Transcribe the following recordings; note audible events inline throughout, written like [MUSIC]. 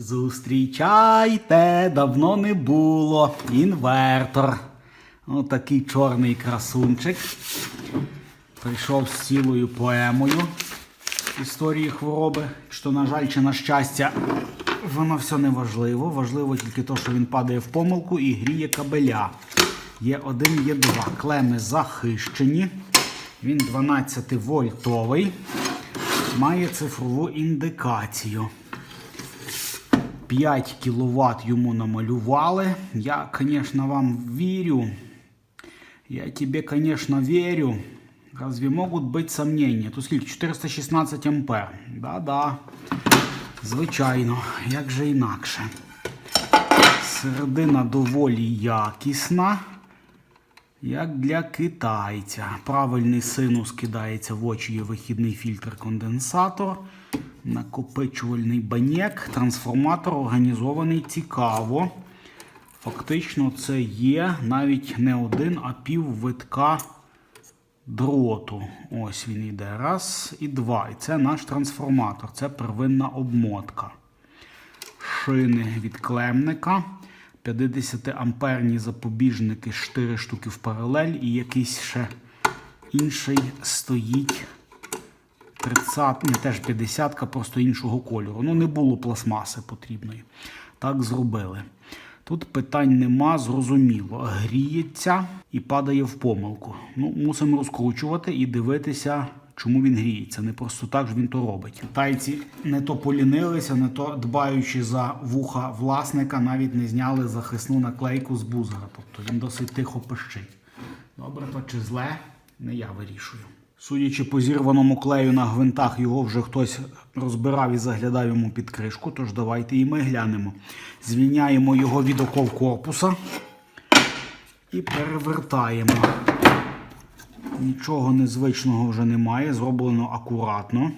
Зустрічайте, давно не було. Інвертор. Отакий чорний красунчик. Прийшов з цілою поемою історії хвороби. Що, на жаль, чи на щастя, воно все не важливо. Важливо тільки те, що він падає в помилку і гріє кабеля. Є один, є два. Клеми захищені. Він 12 вольтовий. Має цифрову індикацію. 5 кВт йому намалювали. Я, звісно, вам вірю. Я тебе, конечно, верю. Разве могут быть сомнения? Тут скільки? 416 ампер. Да-да. Звичайно, як же інакше. Середина доволі якісна. Як для китайця. Правильний синус кидається в очі є вихідний фільтр-конденсатор. Накопичувальний банєк. Трансформатор організований цікаво. Фактично, це є навіть не один, а пів витка дроту. Ось він йде. Раз і два. І це наш трансформатор. Це первинна обмотка. Шини від клемника. 50 амперні запобіжники 4 штуки в паралель і якийсь ще інший стоїть 30, не теж 50, просто іншого кольору. Ну, не було пластмаси потрібної. Так зробили. Тут питань нема, зрозуміло. Гріється і падає в помилку. Ну, мусимо розкручувати і дивитися, чому він гріється. Не просто так ж він то робить. Китайці не то полінилися, не то дбаючи за вуха власника, навіть не зняли захисну наклейку з бузера. Тобто він досить тихо пищить. Добре, то чи зле, не я вирішую. Судячи по зірваному клею на гвинтах, його вже хтось розбирав і заглядав йому під кришку, тож давайте і ми глянемо. Звільняємо його від оков корпуса і перевертаємо. Нічого незвичного вже немає, зроблено акуратно.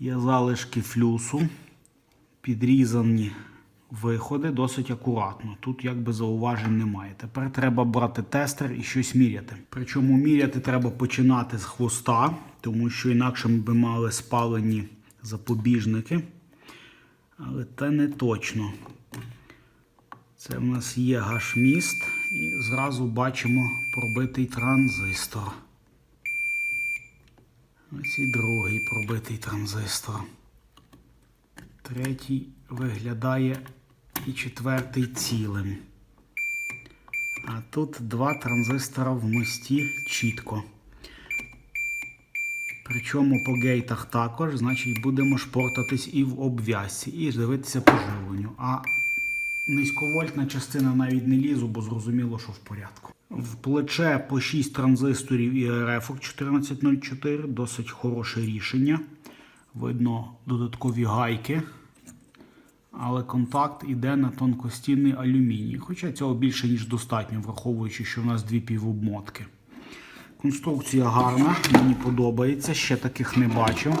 Є залишки флюсу, підрізані виходи досить акуратно. Тут якби зауважень немає. Тепер треба брати тестер і щось міряти. Причому міряти треба починати з хвоста, тому що інакше ми би мали спалені запобіжники. Але це не точно. Це в нас є гашміст, і зразу бачимо пробитий транзистор. Ось і другий пробитий транзистор. Третій виглядає і четвертий цілим. А тут два транзистора в мості чітко. Причому по гейтах також, значить, будемо шпортатись і в обв'язці, і дивитися по живленню. А низьковольтна частина навіть не лізу, бо зрозуміло, що в порядку. В плече по 6 транзисторів і РФ 1404, досить хороше рішення. Видно додаткові гайки. Але контакт іде на тонкостінний алюміній. Хоча цього більше, ніж достатньо, враховуючи, що в нас дві півобмотки. Конструкція гарна, мені подобається, ще таких не бачив.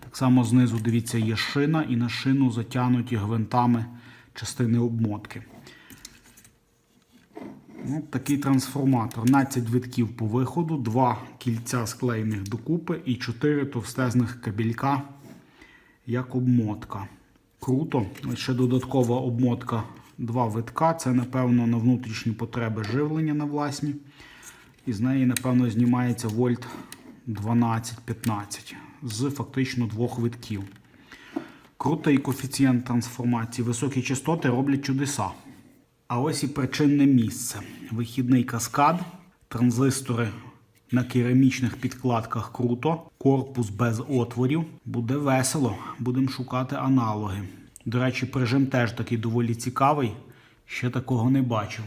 Так само знизу, дивіться, є шина, і на шину затягнуті гвинтами частини обмотки. Ну, такий трансформатор. 12 витків по виходу, два кільця склеєних докупи і 4 товстезних кабелька як обмотка. Круто. Ще додаткова обмотка, два витка. Це, напевно, на внутрішні потреби живлення на власні. І з неї, напевно, знімається вольт 12-15 з фактично двох витків. Крутий коефіцієнт трансформації. Високі частоти роблять чудеса. А ось і причинне місце. Вихідний каскад, транзистори на керамічних підкладках круто, корпус без отворів. Буде весело, будемо шукати аналоги. До речі, прижим теж такий доволі цікавий, ще такого не бачив.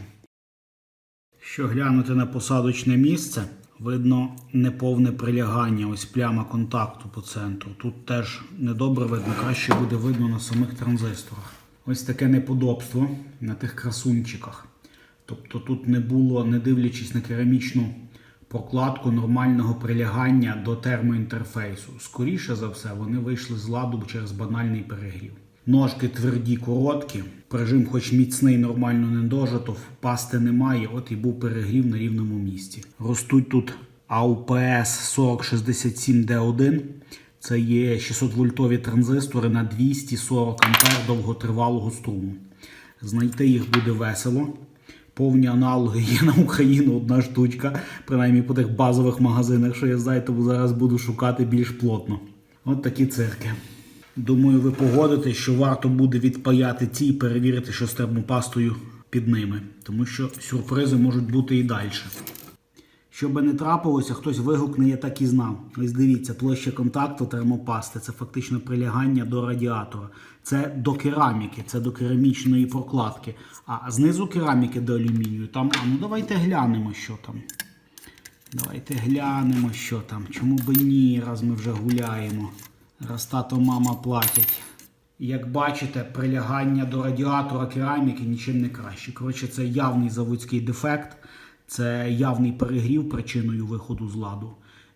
Що глянути на посадочне місце, видно неповне прилягання, ось пляма контакту по центру. Тут теж недобре видно, краще буде видно на самих транзисторах. Ось таке неподобство на тих красунчиках. Тобто тут не було, не дивлячись на керамічну прокладку нормального прилягання до термоінтерфейсу. Скоріше за все, вони вийшли з ладу через банальний перегрів. Ножки тверді, короткі, прижим, хоч міцний, нормально не дожито, впасти немає, от і був перегрів на рівному місці. Ростуть тут AUPS 4067D1. Це є 600 вольтові транзистори на 240 ампер довготривалого струму. Знайти їх буде весело. Повні аналоги є на Україну одна штучка, принаймні по тих базових магазинах, що я знаю, тому зараз буду шукати більш плотно. От такі цирки. Думаю, ви погодитесь, що варто буде відпаяти ці і перевірити, що з термопастою під ними, тому що сюрпризи можуть бути і далі. Що би не трапилося, хтось вигукне, я так і знав. Ось дивіться, площа контакту термопасти це фактично прилягання до радіатора. Це до кераміки, це до керамічної прокладки. А знизу кераміки до алюмінію. Там, а ну давайте глянемо, що там. Давайте глянемо, що там. Чому би ні, раз ми вже гуляємо. Раз тато мама платять. Як бачите, прилягання до радіатора кераміки нічим не краще. Коротше, це явний заводський дефект, це явний перегрів причиною виходу з ладу.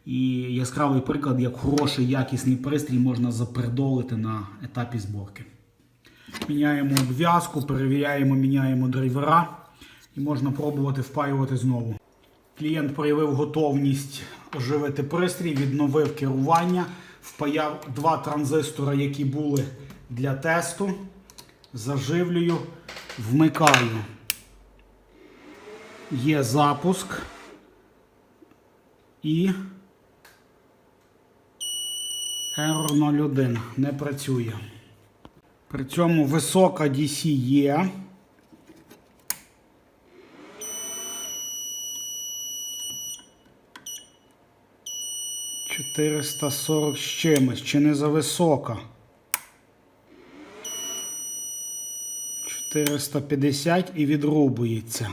І яскравий приклад, як хороший якісний пристрій можна запердолити на етапі зборки. Міняємо обв'язку, перевіряємо, міняємо драйвера і можна пробувати впаювати знову. Клієнт проявив готовність оживити пристрій, відновив керування, впаяв два транзистори, які були для тесту. Заживлюю, вмикаю. Є запуск. І Error 01 не працює. При цьому висока DC є. Чотириста сорок з чимось, чи не зависока? 450 і відрубується.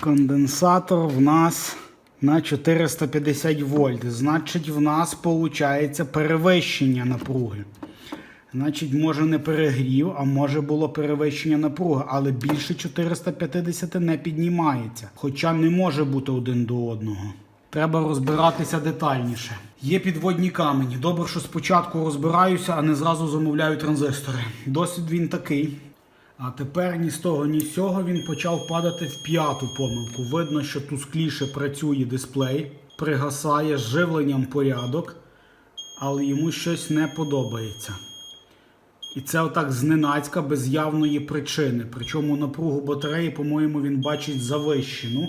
Конденсатор в нас на 450 вольт. Значить, в нас виходить перевищення напруги. Значить, може не перегрів, а може було перевищення напруги, але більше 450 не піднімається. Хоча не може бути один до одного. Треба розбиратися детальніше. Є підводні камені. Добре, що спочатку розбираюся, а не зразу замовляю транзистори. Досвід він такий. А тепер ні з того, ні з цього він почав падати в п'яту помилку. Видно, що тускліше працює дисплей, пригасає з живленням порядок, але йому щось не подобається. І це отак зненацька без явної причини. Причому напругу батареї, по-моєму, він бачить завищену.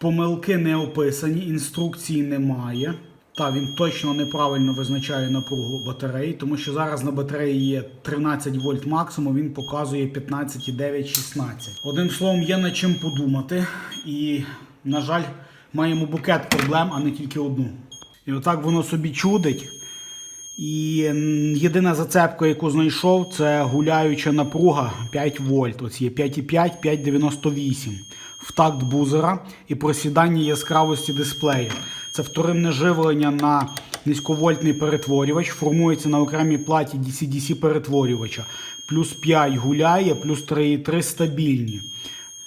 Помилки не описані, інструкції немає. Та він точно неправильно визначає напругу батареї, тому що зараз на батареї є 13 вольт максимум, він показує 15,9 16. Одним словом, є над чим подумати. І, на жаль, маємо букет проблем, а не тільки одну. І отак воно собі чудить. І єдина зацепка, яку знайшов, це гуляюча напруга 5 вольт. Ось є 5,5, 5,98 в такт бузера і просідання яскравості дисплею. Це вторинне живлення на низьковольтний перетворювач, формується на окремій платі DC-DC перетворювача. Плюс 5 гуляє, плюс 3,3 стабільні.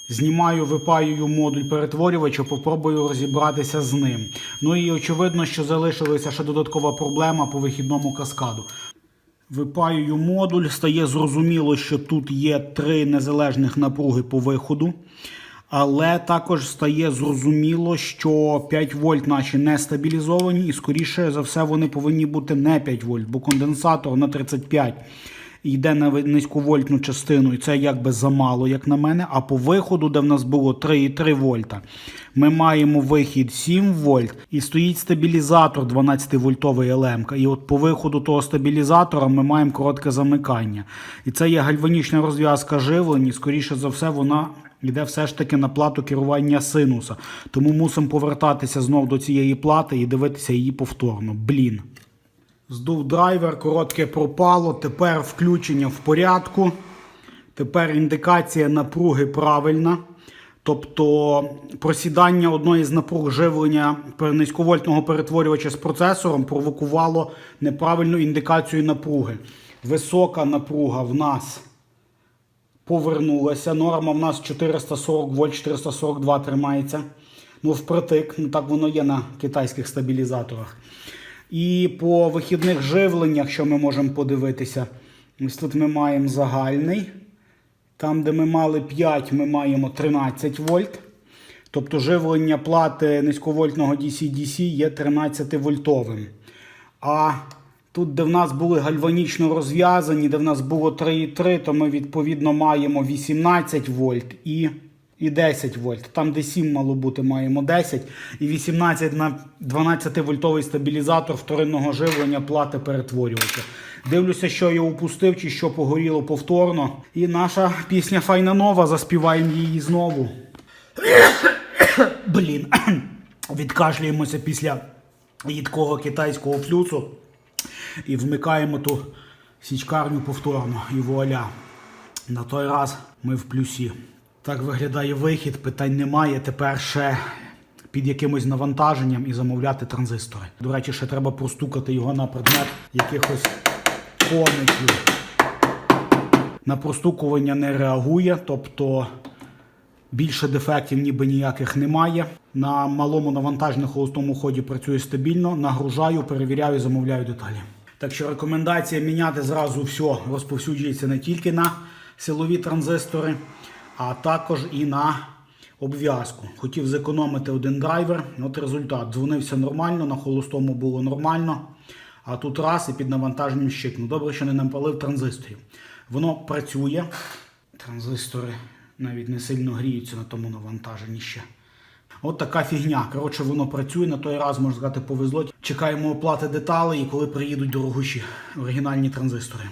Знімаю, випаюю модуль перетворювача, попробую розібратися з ним. Ну і очевидно, що залишилася ще додаткова проблема по вихідному каскаду. Випаюю модуль, стає зрозуміло, що тут є три незалежних напруги по виходу. Але також стає зрозуміло, що 5 вольт наші не стабілізовані, і скоріше за все вони повинні бути не 5 вольт, бо конденсатор на 35 йде на низьковольтну частину, і це якби замало, як на мене. А по виходу, де в нас було 3,3 вольта, ми маємо вихід 7 вольт і стоїть стабілізатор 12-вольтовий LM. І от по виходу того стабілізатора ми маємо коротке замикання. І це є гальванічна розв'язка живлень, і скоріше за все, вона йде все ж таки на плату керування синуса. Тому мусимо повертатися знов до цієї плати і дивитися її повторно. Блін. Здув драйвер, коротке пропало. Тепер включення в порядку. Тепер індикація напруги правильна. Тобто просідання одної з напруг живлення низьковольтного перетворювача з процесором провокувало неправильну індикацію напруги. Висока напруга в нас повернулася. Норма в нас 440 вольт, 442 тримається. Ну, впритик, ну так воно є на китайських стабілізаторах. І по вихідних живленнях, що ми можемо подивитися, ось тут ми маємо загальний. Там, де ми мали 5, ми маємо 13 вольт. Тобто живлення плати низьковольтного DC-DC є 13 вольтовим. А Тут, де в нас були гальванічно розв'язані, де в нас було 3,3, то ми відповідно маємо 18 вольт і, і 10 вольт. Там, де 7 мало бути, маємо 10. І 18 на 12 вольтовий стабілізатор вторинного живлення плати перетворювача. Дивлюся, що я упустив чи що погоріло повторно. І наша пісня Файна нова, заспіваємо її знову. [COUGHS] Блін, [COUGHS] відкашлюємося після їдкого китайського флюсу і вмикаємо ту січкарню повторно. І вуаля. На той раз ми в плюсі. Так виглядає вихід, питань немає. Тепер ще під якимось навантаженням і замовляти транзистори. До речі, ще треба простукати його на предмет якихось коників. На простукування не реагує, тобто Більше дефектів ніби ніяких немає. На малому навантаженому холостому ході працює стабільно. Нагружаю, перевіряю, замовляю деталі. Так що рекомендація міняти зразу все розповсюджується не тільки на силові транзистори, а також і на обв'язку. Хотів зекономити один драйвер. От результат. Дзвонився нормально, на холостому було нормально. А тут раз і під навантаженням щикнув. Добре, що не напалив транзисторів. Воно працює. Транзистори навіть не сильно гріються на тому навантаженні ще. От така фігня. Коротше, воно працює на той раз, можна сказати, повезло. Чекаємо оплати деталей і коли приїдуть дорогущі оригінальні транзистори.